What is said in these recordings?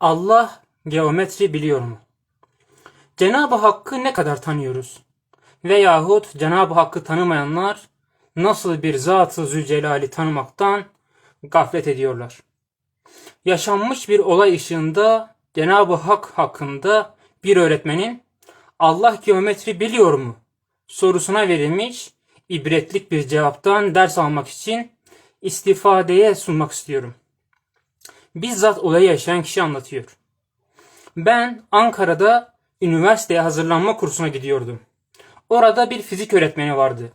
Allah geometri biliyor mu? Cenab-ı Hakk'ı ne kadar tanıyoruz? Veyahut Cenab-ı Hakk'ı tanımayanlar nasıl bir Zat-ı Zülcelal'i tanımaktan gaflet ediyorlar. Yaşanmış bir olay ışığında Cenab-ı Hak hakkında bir öğretmenin Allah geometri biliyor mu sorusuna verilmiş ibretlik bir cevaptan ders almak için istifadeye sunmak istiyorum. Bizzat olayı yaşayan kişi anlatıyor. Ben Ankara'da üniversiteye hazırlanma kursuna gidiyordum. Orada bir fizik öğretmeni vardı.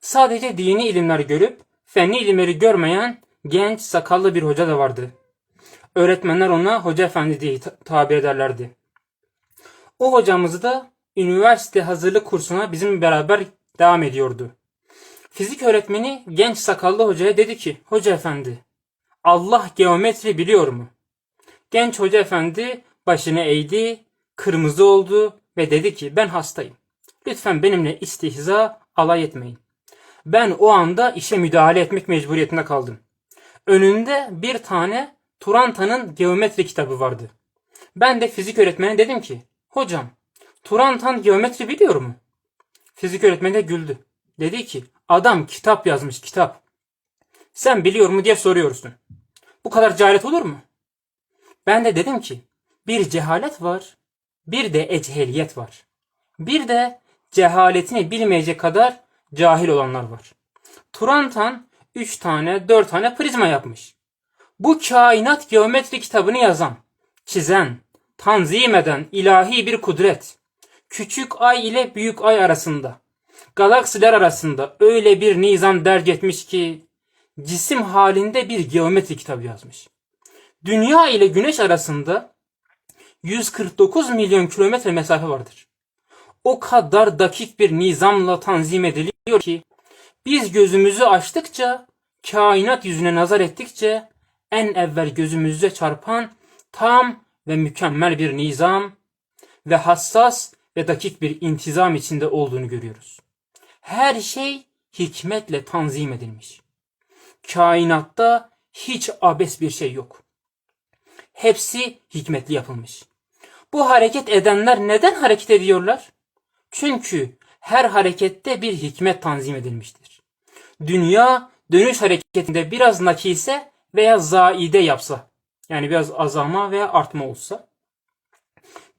Sadece dini ilimler görüp fenli ilimleri görmeyen genç sakallı bir hoca da vardı. Öğretmenler ona hoca efendi diye ta- tabir ederlerdi. O hocamız da üniversite hazırlık kursuna bizim beraber devam ediyordu. Fizik öğretmeni genç sakallı hocaya dedi ki, Hoca efendi, Allah geometri biliyor mu? Genç hoca efendi başını eğdi, kırmızı oldu ve dedi ki ben hastayım. Lütfen benimle istihza alay etmeyin. Ben o anda işe müdahale etmek mecburiyetinde kaldım. Önünde bir tane Turanta'nın geometri kitabı vardı. Ben de fizik öğretmenine dedim ki, hocam Turantan geometri biliyor mu? Fizik öğretmeni de güldü. Dedi ki, adam kitap yazmış kitap. Sen biliyor mu diye soruyorsun. Bu kadar cehalet olur mu? Ben de dedim ki, bir cehalet var, bir de echeliyet var. Bir de cehaletini bilmeyecek kadar cahil olanlar var. Turantan 3 tane 4 tane prizma yapmış. Bu kainat geometri kitabını yazan, çizen, tanzim eden ilahi bir kudret. Küçük ay ile büyük ay arasında, galaksiler arasında öyle bir nizam derc etmiş ki cisim halinde bir geometri kitabı yazmış. Dünya ile güneş arasında 149 milyon kilometre mesafe vardır. O kadar dakik bir nizamla tanzim ediliyor ki biz gözümüzü açtıkça, kainat yüzüne nazar ettikçe en evvel gözümüze çarpan tam ve mükemmel bir nizam ve hassas ve dakik bir intizam içinde olduğunu görüyoruz. Her şey hikmetle tanzim edilmiş. Kainatta hiç abes bir şey yok. Hepsi hikmetli yapılmış. Bu hareket edenler neden hareket ediyorlar? Çünkü her harekette bir hikmet tanzim edilmiştir. Dünya dönüş hareketinde biraz nakise veya zaide yapsa, yani biraz azalma veya artma olsa,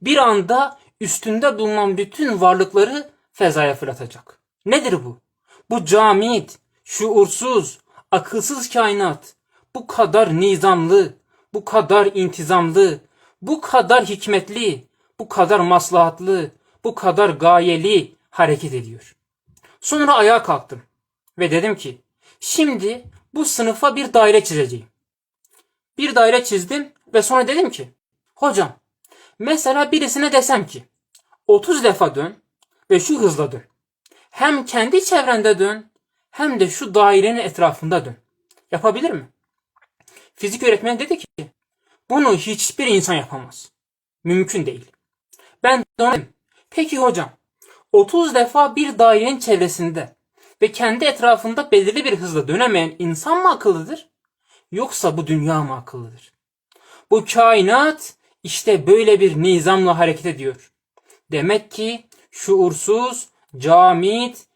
bir anda üstünde bulunan bütün varlıkları fezaya fırlatacak. Nedir bu? Bu camit, şuursuz, akılsız kainat bu kadar nizamlı, bu kadar intizamlı, bu kadar hikmetli, bu kadar maslahatlı, bu kadar gayeli hareket ediyor. Sonra ayağa kalktım ve dedim ki şimdi bu sınıfa bir daire çizeceğim. Bir daire çizdim ve sonra dedim ki hocam mesela birisine desem ki 30 defa dön ve şu hızla dön. Hem kendi çevrende dön hem de şu dairenin etrafında dön. Yapabilir mi? Fizik öğretmeni dedi ki bunu hiçbir insan yapamaz. Mümkün değil. Ben de ona dedim, peki hocam 30 defa bir dairenin çevresinde ve kendi etrafında belirli bir hızla dönemeyen insan mı akıllıdır? Yoksa bu dünya mı akıllıdır? Bu kainat işte böyle bir nizamla hareket ediyor. Demek ki şuursuz, camit,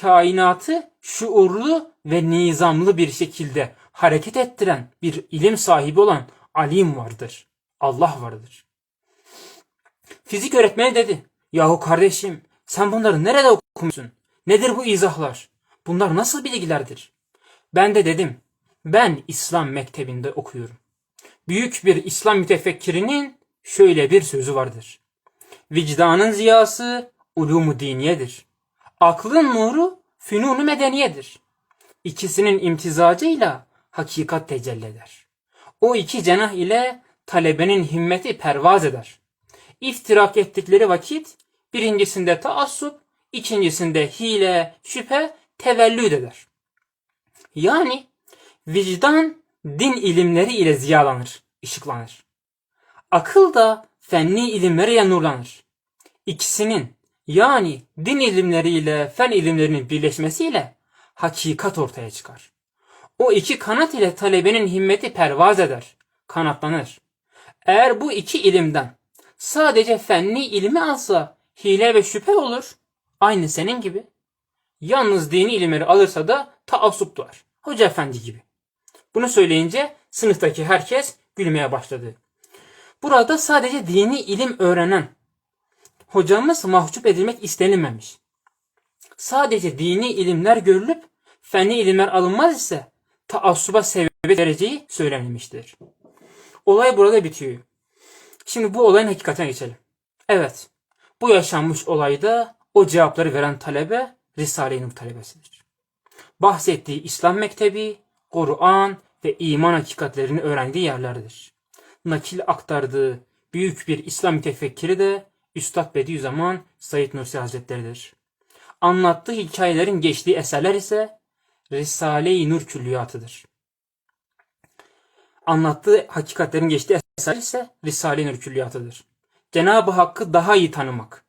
kainatı şuurlu ve nizamlı bir şekilde hareket ettiren bir ilim sahibi olan alim vardır. Allah vardır. Fizik öğretmeni dedi. Yahu kardeşim sen bunları nerede okumuşsun? Nedir bu izahlar? Bunlar nasıl bilgilerdir? Ben de dedim. Ben İslam mektebinde okuyorum. Büyük bir İslam mütefekkirinin şöyle bir sözü vardır. Vicdanın ziyası ulumu diniyedir. Aklın nuru fünunu medeniyedir. İkisinin imtizacıyla hakikat tecelli eder. O iki cenah ile talebenin himmeti pervaz eder. İftirak ettikleri vakit birincisinde taassup, ikincisinde hile, şüphe tevellüd eder. Yani vicdan din ilimleri ile ziyalanır, ışıklanır. Akıl da fenni ilimleriyle nurlanır. İkisinin yani din ilimleriyle fen ilimlerinin birleşmesiyle hakikat ortaya çıkar. O iki kanat ile talebenin himmeti pervaz eder, kanatlanır. Eğer bu iki ilimden sadece fenni ilmi alsa hile ve şüphe olur. Aynı senin gibi. Yalnız dini ilimleri alırsa da taassup doğar. Hoca efendi gibi. Bunu söyleyince sınıftaki herkes gülmeye başladı. Burada sadece dini ilim öğrenen hocamız mahcup edilmek istenilmemiş. Sadece dini ilimler görülüp fenni ilimler alınmaz ise taassuba sebebiyet vereceği söylenilmiştir. Olay burada bitiyor. Şimdi bu olayın hakikatine geçelim. Evet, bu yaşanmış olayda o cevapları veren talebe Risale-i Nur talebesidir. Bahsettiği İslam Mektebi, Kur'an ve iman hakikatlerini öğrendiği yerlerdir. Nakil aktardığı büyük bir İslam mütefekkiri de Üstad Bediüzzaman Said Nursi Hazretleri'dir. Anlattığı hikayelerin geçtiği eserler ise Risale-i Nur külliyatıdır. Anlattığı hakikatlerin geçtiği eser ise Risale-i Nur külliyatıdır. Cenab-ı Hakk'ı daha iyi tanımak,